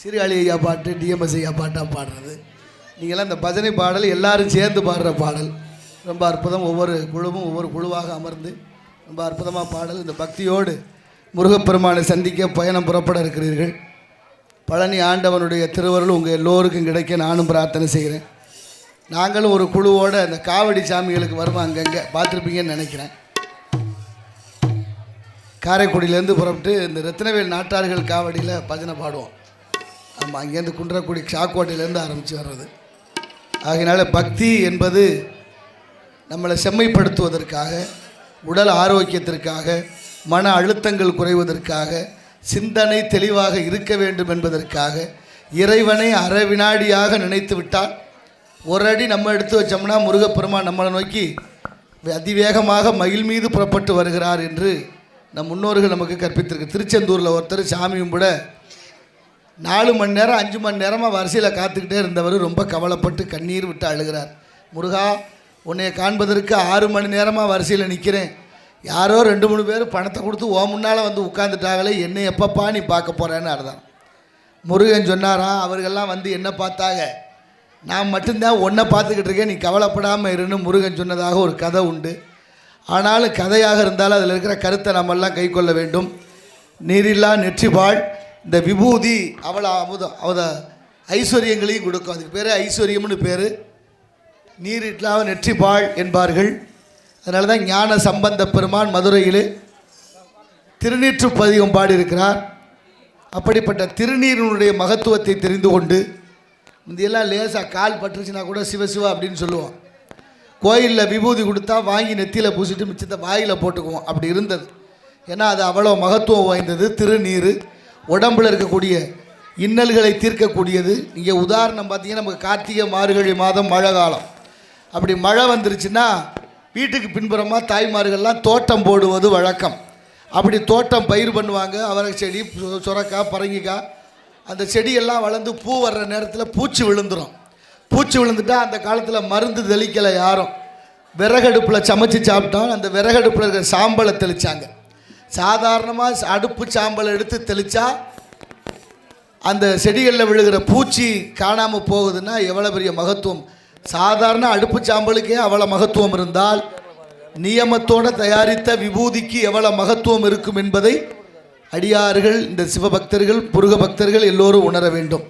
சீர்காழி ஐயா பாட்டு டிஎம்எஸ் ஐயா பாட்டாக பாடுறது. நீங்களாம் இந்த பஜனை பாடல் எல்லாரும் சேர்ந்து பாடுற பாடல். ரொம்ப அற்புதம். ஒவ்வொரு குழுவும் ஒவ்வொரு குழுவாக அமர்ந்து ரொம்ப அற்புதமாக பாடல். இந்த பக்தியோடு முருகப்பெருமானை சந்திக்க பயணம் புறப்பட இருக்கிறீர்கள். பழனி ஆண்டவனுடைய திருவருள் உங்கள் எல்லோருக்கும் கிடைக்க நானும் பிரார்த்தனை செய்கிறேன். நாங்களும் ஒரு குழுவோடு அந்த காவடி சாமிகளுக்கு வருவோம் அங்கங்கே. பார்த்துருப்பீங்கன்னு நினைக்கிறேன். காரைக்குடியிலேருந்து புறப்பட்டு இந்த ரத்தினவேல் நாட்டார்கள் காவடியில் பஜனை பாடுவோம். நம்ம அங்கேருந்து குன்றக்குடி சாக்கோட்டையிலேருந்து ஆரம்பித்து வர்றது. ஆகையினால பக்தி என்பது நம்மளை செம்மைப்படுத்துவதற்காக உடல் ஆரோக்கியத்திற்காக மன அழுத்தங்கள் குறைவதற்காக சிந்தனை தெளிவாக இருக்க வேண்டும் என்பதற்காக இறைவனை அரை வினாடியாக நினைத்து விட்டால் ஒரு அடி நம்ம எடுத்து வச்சோம்னா முருகப்பெருமான் நம்மளை நோக்கி அதிவேகமாக மயில் மீது புறப்பட்டு வருகிறார் என்று நம் முன்னோர்கள் நமக்கு கற்பித்திருக்கு. திருச்செந்தூரில் ஒருத்தர் சாமியும் கூட நாலு மணி நேரம் அஞ்சு மணி நேரமாக வரிசையில் காத்துக்கிட்டே இருந்தவர் ரொம்ப கவலைப்பட்டு கண்ணீர் விட்டு அழுகிறார். முருகா உன்னை காண்பதற்கு ஆறு மணி நேரமாக வரிசையில் நிற்கிறேன் யாரோ ரெண்டு மூணு பேர் பணத்தை கொடுத்து ஓ முன்னால் வந்து உட்காந்துட்டாங்களே என்னை எப்பப்பா நீ பார்க்க போகிறேன்னு அர்த்தம். முருகன் சொன்னாராம் அவர்கள்லாம் வந்து என்ன பார்த்தாங்க? நான் மட்டும்தான் ஒன்றை பார்த்துக்கிட்டு இருக்கேன் நீ கவலைப்படாமல் இருன்னு முருகன் சொன்னதாக ஒரு கதை உண்டு. ஆனாலும் கதையாக இருந்தாலும் அதில் இருக்கிற கருத்தை நம்மெல்லாம் கை கொள்ள வேண்டும். நீரில்லா நெற்றிபாள் இந்த விபூதி அவளை அமுத அவத ஐஸ்வர்யங்களையும் கொடுக்கும். அதுக்கு பேர் ஐஸ்வர்யம்னு பேர். நீரில்லா நெற்றிப்பாள் என்பார்கள். அதனால தான் ஞான சம்பந்த பெருமான் மதுரையில் திருநீற்று பதிகம் பாடியிருக்கிறார். அப்படிப்பட்ட திருநீரினுடைய மகத்துவத்தை தெரிந்து கொண்டு முந்தையெல்லாம் லேசாக கால் பட்டுருச்சுன்னா கூட சிவசிவா அப்படின்னு சொல்லுவோம். கோயிலில் விபூதி கொடுத்தா வாங்கி நெத்தியில் பூசிட்டு மிச்சத்தை வாயில் போட்டுக்குவோம். அப்படி இருந்தது. ஏன்னா அது அவ்வளோ மகத்துவம் வாய்ந்தது திருநீர். உடம்பில் இருக்கக்கூடிய இன்னல்களை தீர்க்கக்கூடியது. இங்கே உதாரணம் பார்த்தீங்கன்னா நமக்கு கார்த்திகை மார்கழி மாதம் மழை காலம். அப்படி மழை வந்துருச்சுன்னா வீட்டுக்கு பின்புறமாக தாய்மார்கள்லாம் தோட்டம் போடுவது வழக்கம். அப்படி தோட்டம் பயிர் பண்ணுவாங்க. அவரை செடி சுரக்காய் பரங்கிக்காய் அந்த செடியெல்லாம் வளர்ந்து பூ வர்ற நேரத்தில் பூச்சி விழுந்துரும். பூச்சி விழுந்துட்டால் அந்த காலத்தில் மருந்து தெளிக்கலை யாரும். விறகடுப்பில் சமைச்சு சாப்பிட்டோம் அந்த விறகடுப்பில் இருக்கிற சாம்பலை தெளித்தாங்க சாதாரணமாக அடுப்பு சாம்பலை எடுத்து தெளித்தா அந்த செடிகளில் விழுகிற பூச்சி காணாமல் போகுதுன்னா எவ்வளோ பெரிய மகத்துவம்? சாதாரண அடுப்பு சாம்பலுக்கே அவ்வளோ மகத்துவம் இருந்தால் நியமத்தோடு தயாரித்த விபூதிக்கு எவ்வளோ மகத்துவம் இருக்கும் என்பதை அடியார்கள் இந்த சிவபக்தர்கள் புருக பக்தர்கள் எல்லோரும் உணர வேண்டும்.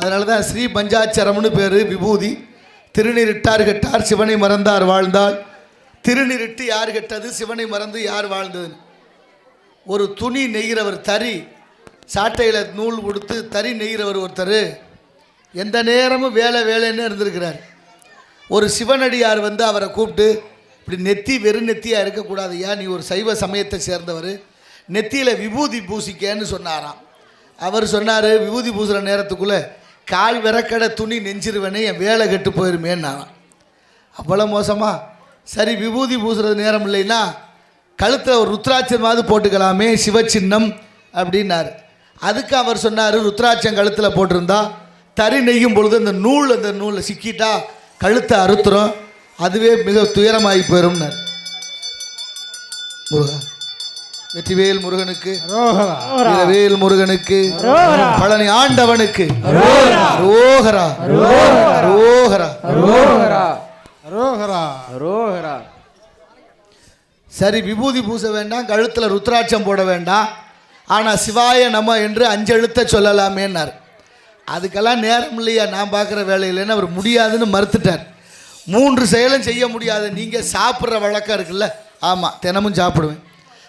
அதனால தான் ஸ்ரீ பஞ்சாச்சரம்னு பேர் விபூதி. திருநீரிட்டார் கெட்டார் சிவனை மறந்தார் வாழ்ந்தால். திருநீரிட்டு யார் கெட்டது சிவனை மறந்து யார் வாழ்ந்தது ஒரு துணி நெய்கிறவர் தறி சாட்டையில் நூல் கொடுத்து தறி நெய்கிறவர் ஒருத்தர் எந்த நேரமும் வேலை வேலைன்னு இருந்திருக்கிறார். ஒரு சிவனடியார் வந்து அவரை கூப்பிட்டு இப்படி நெத்தி வெறும் நெத்தியாக இருக்கக்கூடாது ஏன் நீ ஒரு சைவ சமயத்தை சேர்ந்தவர்? நெத்தியில் விபூதி பூசிக்கன்னு சொன்னாராம். அவர் சொன்னார் விபூதி பூசுகிற நேரத்துக்குள்ளே கால் விறக்கடை துணி நெஞ்சிருவேனே என் வேலை கெட்டு போயிருமேன்னாராம். அவ்வளோ மோசமாக சரி விபூதி பூசுறது நேரம் இல்லைன்னா கழுத்தில் ஒரு ருத்ராட்சமாவது போட்டுக்கலாமே சிவச்சின்னம் அப்படின்னாரு. அதுக்கு அவர் சொன்னார் ருத்ராட்சம் கழுத்தில் போட்டிருந்தா தறி நெய்யும் பொழுது அந்த நூல் அந்த நூலில் சிக்கிட்டா கழுத்தை அறுத்துரும் அதுவே மிக துயரமாகி போயிரும்னார். முருகா வெற்றிவேல் முருகனுக்கு வீரவேல் முருகனுக்கு பழனி ஆண்டவனுக்கு ரோகரா ரோகரா அரோகரா. ரோஹரா சரி விபூதி பூச வேண்டாம் கழுத்தில் ருத்ராட்சம் போட வேண்டாம். ஆனால் சிவாய நம என்று அஞ்செழுத்த சொல்லலாமேன்னார். அதுக்கெல்லாம் நேரம் இல்லையா? நான் பார்க்குற வேலையிலன்னு அவர் முடியாதுன்னு மறுத்துட்டார். மூன்று செயலும் செய்ய முடியாது. நீங்கள் சாப்பிட்ற வழக்கம் இருக்குல்ல? ஆமாம் தினமும் சாப்பிடுவேன்.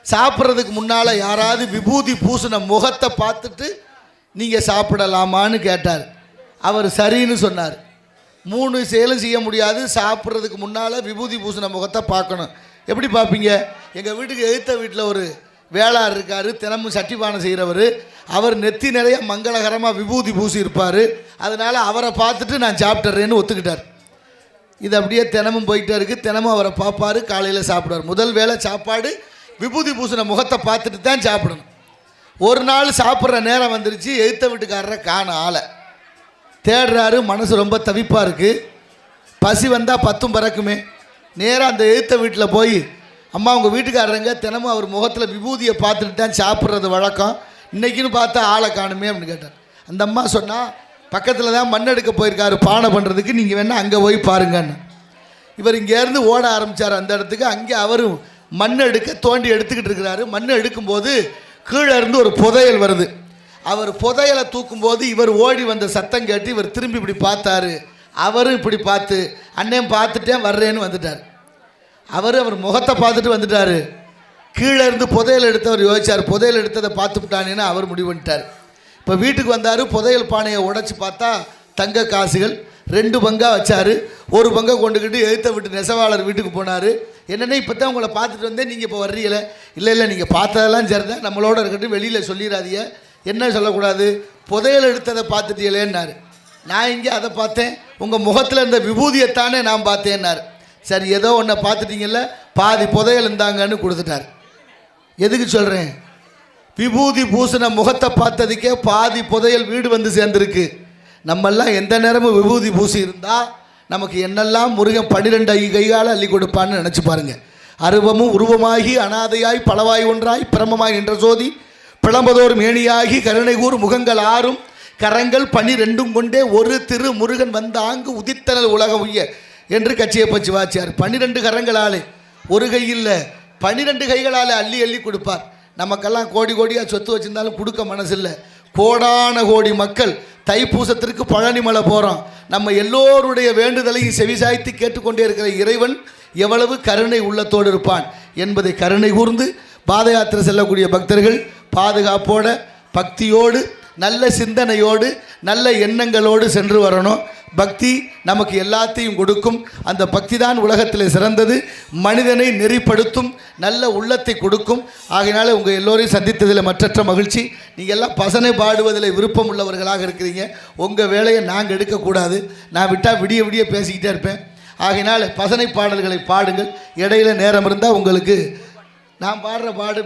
சாப்பிட்றதுக்கு முன்னால் யாராவது விபூதி பூசின முகத்தை பார்த்துட்டு நீங்கள் சாப்பிடலாமான்னு கேட்டார். அவர் சரின்னு சொன்னார். மூணு செயலும் செய்ய முடியாது. சாப்பிட்றதுக்கு முன்னால் விபூதி பூசின முகத்தை பார்க்கணும். எப்படி பார்ப்பீங்க? எங்கள் வீட்டுக்கு எழுத்த வீட்டில் ஒரு வேளார் இருக்கார் தினமும் சட்டிபானம் செய்கிறவர் அவர் நெத்தி நிறைய மங்களகரமாக விபூதி பூசி இருப்பார் அதனால் அவரை பார்த்துட்டு நான் சாப்பிட்றேன்னு ஒத்துக்கிட்டார். இது அப்படியே தினமும் போயிட்டே இருக்குது தினமும் அவரை பார்ப்பாரு காலையில் சாப்பிடுவார். முதல் வேளை சாப்பாடு விபூதி பூசின முகத்தை பார்த்துட்டு தான் சாப்பிடணும். ஒரு நாள் சாப்பிட்ற நேரம் வந்துருச்சு எழுத்த வீட்டுக்காரரை காண ஆளை. தேடுறாரு மனசு ரொம்ப தவிப்பாக இருக்குது பசி வந்தால் பத்தும் பறக்குமே. நேராக அந்த எழுத்த வீட்டில் போய் அம்மா உங்கள் வீட்டுக்காரங்க தினமும் அவர் முகத்தில் விபூதியை பார்த்துட்டு தான் சாப்பிட்றது வழக்கம். இன்னைக்குன்னு பார்த்தா ஆளை காணுமே அப்படின்னு கேட்டார். அந்த அம்மா சொன்னால் பக்கத்தில் தான் மண் எடுக்க போயிருக்காரு பானை பண்ணுறதுக்கு நீங்கள் வேணால் அங்கே போய் பாருங்கன்னு. இவர் இங்கேருந்து ஓட ஆரம்பித்தார் அந்த இடத்துக்கு அங்கே அவரும் மண் எடுக்க தோண்டி எடுத்துக்கிட்டு இருக்கிறாரு. மண் எடுக்கும்போது கீழே இருந்து ஒரு புதையல் வருது. அவர் புதையலை தூக்கும்போது இவர் ஓடி வந்த சத்தம் கேட்டு இவர் திரும்பி இப்படி பார்த்தாரு. அவரும் இப்படி பார்த்து அண்ணன் பார்த்துட்டேன் வர்றேன்னு வந்துட்டார். அவர் அவர் முகத்தை பார்த்துட்டு வந்துட்டாரு. கீழே இருந்து புதையல் எடுத்தவர் யோசிச்சார். புதையல் எடுத்ததை பார்த்து விட்டானேன்னு அவர் முடிவு பண்ணிட்டார். இப்போ வீட்டுக்கு வந்தார் புதையல் பானையை உடைச்சி பார்த்தா தங்க காசுகள் ரெண்டு பங்காக வச்சார். ஒரு பங்கை கொண்டுக்கிட்டு எழுத்த விட்டு நெசவாளர் வீட்டுக்கு போனார். என்னென்ன இப்போ தான் உங்களை பார்த்துட்டு வந்தேன். நீங்கள் இப்போ வர்றீங்களே? இல்லை இல்லை நீங்கள் பார்த்ததெல்லாம் சரிதான். நம்மளோட இருக்கட்டும் வெளியில் சொல்லிடாதீங்க என்ன சொல்லக்கூடாது? புதையல் எடுத்ததை பார்த்துட்டீங்களேன்னாரு. நான் இங்கே அதை பார்த்தேன். உங்கள் முகத்தில் இருந்த விபூதியைத்தானே நான் பார்த்தேன்னார். சரி ஏதோ ஒன்றை பார்த்துட்டீங்கல்ல? பாதி புதையல் இருந்தாங்கன்னு கொடுத்துட்டார். எதுக்கு சொல்கிறேன் விபூதி பூசின முகத்தை பார்த்ததுக்கே பாதி புதையல் வீடு வந்து சேர்ந்துருக்கு. நம்மெல்லாம் எந்த நேரமும் விபூதி பூசி இருந்தால் நமக்கு என்னெல்லாம் முருகன் பன்னிரெண்டு ஐ கைகால அள்ளி கொடுப்பான்னு நினச்சி பாருங்க. அருவமும் உருவமாகி அனாதையாய் பலவாய் ஒன்றாய் பிரமமாய் நின்ற சோதி பிளம்பதோர் மேனியாகி கருணை கூர் முகங்கள் ஆறும் கரங்கள் பனி ரெண்டும் கொண்டே ஒரு திரு முருகன் வந்த ஆங்கு உதித்தனல் உலகம் உய்ய என்று கட்சியை பச்சு வாச்சியார். பன்னிரெண்டு கரங்களாலே. ஒரு கை இல்லை. பன்னிரெண்டு கைகளால் அள்ளி அள்ளி கொடுப்பார். நமக்கெல்லாம் கோடி கோடியாக சொத்து வச்சிருந்தாலும் கொடுக்க மனசில்லை. கோடான கோடி மக்கள் தைப்பூசத்திற்கு பழனி மலை போகிறோம் நம்ம எல்லோருடைய வேண்டுதலையும் செவிசாய்த்து கேட்டுக்கொண்டே இருக்கிற இறைவன் எவ்வளவு கருணை உள்ளத்தோடு இருப்பான் என்பதை கருணை கூர்ந்து பாத யாத்திரை செல்லக்கூடிய பக்தர்கள் பாதுகாப்போட பக்தியோடு நல்ல சிந்தனையோடு நல்ல எண்ணங்களோடு சென்று வரணும். பக்தி நமக்கு எல்லாத்தையும் கொடுக்கும். அந்த பக்தி தான் உலகத்தில் சிறந்தது. மனிதனை நெறிப்படுத்தும் நல்ல உள்ளத்தை கொடுக்கும். ஆகையினால உங்கள் எல்லோரையும் சந்தித்ததில் மற்றற்ற மகிழ்ச்சி. நீங்கள் எல்லாம் பசனை பாடுவதில் விருப்பம் உள்ளவர்களாக இருக்கிறீங்க. உங்கள் வேலையை நாங்கள் எடுக்கக்கூடாது. நான் விட்டால் விடிய விடிய பேசிக்கிட்டே இருப்பேன். ஆகையினால பசனை பாடல்களை பாடுங்கள். இடையில நேரம் இருந்தால் உங்களுக்கு நான் பாடுற பாடு